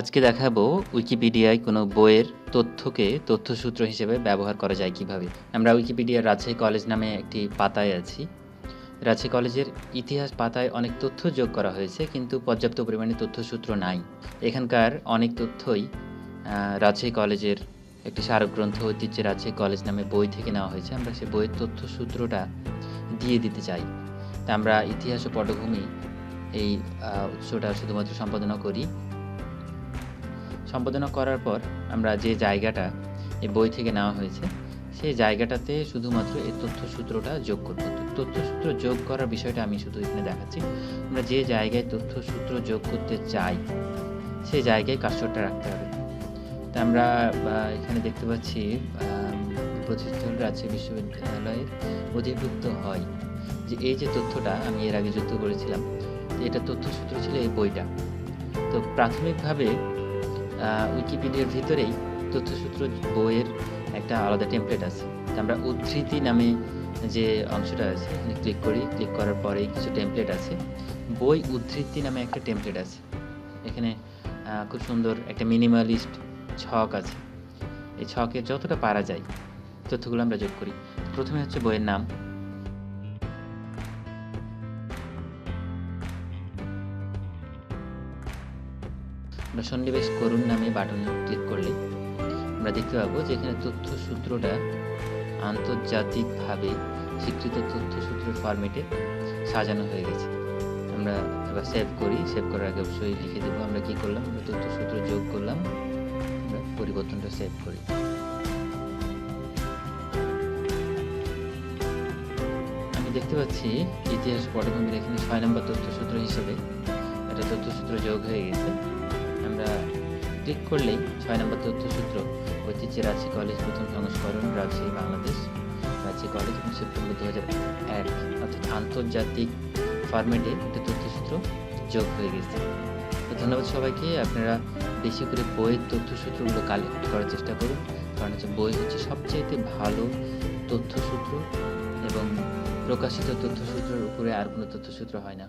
আজকে দেখাবো উইকিপিডিয়ায় কোনো বইয়ের তথ্যকে তথ্যসূত্র হিসেবে ব্যবহার করা যায় কীভাবে। আমরা উইকিপিডিয়ার রাজশাহী কলেজ নামে একটি পাতায় আছি। রাজশাহী কলেজের ইতিহাস পাতায় অনেক তথ্য যোগ করা হয়েছে, কিন্তু পর্যাপ্ত পরিমাণে তথ্যসূত্র নাই। এখানকার অনেক তথ্যই রাজশাহী কলেজের একটি স্মারক গ্রন্থ ঐতিহ্যে রাজশাহী কলেজ নামে বই থেকে নেওয়া হয়েছে। আমরা সেই বইয়ের তথ্যসূত্রটা দিয়ে দিতে চাই। তা আমরা ইতিহাস ও পটভূমি এই উৎসটা শুধুমাত্র সম্পাদনা করি। সম্পাদনা করার পর আমরা যে জায়গাটা এই বই থেকে নেওয়া হয়েছে, সেই জায়গাটাতে শুধুমাত্র এই তথ্যসূত্রটা যোগ করব। তথ্যসূত্র যোগ করার বিষয়টা আমি শুধু এখানে দেখাচ্ছি। আমরা যে জায়গায় তথ্যসূত্র যোগ করতে চাই, সেই জায়গায় কার্সরটা রাখতে হবে। তা আমরা এখানে দেখতে পাচ্ছি প্রতিষ্ঠান রাজশাহী বিশ্ববিদ্যালয়ের অধিভুক্ত হয়। যে এই যে তথ্যটা আমি এর আগে যুক্ত করেছিলাম, এটা তথ্যসূত্র ছিল এই বইটা। তো প্রাথমিকভাবে উইকিপিডিয়ার ভিতরেই তথ্যসূত্র বইয়ের একটা আলাদা টেমপ্লেট আছে। আমরা উদ্ধৃতি নামে যে অংশটা আছে ক্লিক করি। ক্লিক করার পরেই কিছু টেমপ্লেট আছে। বই উদ্ধৃতি নামে একটা টেমপ্লেট আছে। এখানে খুব সুন্দর একটা মিনিমালিস্ট ছক আছে। এই ছকে যতটা পারা যায়, তথ্যগুলো আমরা যোগ করি। প্রথমে হচ্ছে বইয়ের নাম। আমরা সন্নিবেশ করুন নামে বাটনে ক্লিক করলে আমরা দেখতে পাবো যে এখানে তথ্যসূত্রটা আন্তর্জাতিকভাবে স্বীকৃত তথ্য তথ্যসূত্রের ফরম্যাটে সাজানো হয়ে গেছে। আমরা এবার সেভ করি। সেভ করার আগে অবশ্যই লিখে দেবো আমরা কী করলাম? আমরা তথ্যসূত্র যোগ করলাম। আমরা পরিবর্তনটা সেভ করি। আমি দেখতে পাচ্ছি ইতিহাস পটভূমির এখানে ছয় নম্বর তথ্যসূত্র হিসেবে একটা তথ্যসূত্র যোগ হয়ে গেছে। ক্লিক করলেই ছয় নম্বর তথ্যসূত্র ঐতিহ্যে রাজশাহী কলেজ প্রথম সংস্করণ রাজশাহী বাংলাদেশ। রাজশাহী কলেজ সেপ্টেম্বর দু হাজার এক, অর্থাৎ আন্তর্জাতিক ফরম্যাটে একটা তথ্যসূত্র যোগ হয়ে গেছে। তো ধন্যবাদ সবাইকে, আপনারা বেশি করে বইয়ের তথ্যসূত্রগুলো কালেক্ট করার চেষ্টা করুন, কারণ হচ্ছে বই হচ্ছে সবচাইতে ভালো তথ্যসূত্র এবং প্রকাশিত তথ্যসূত্রের উপরে আর কোনো তথ্যসূত্র হয় না।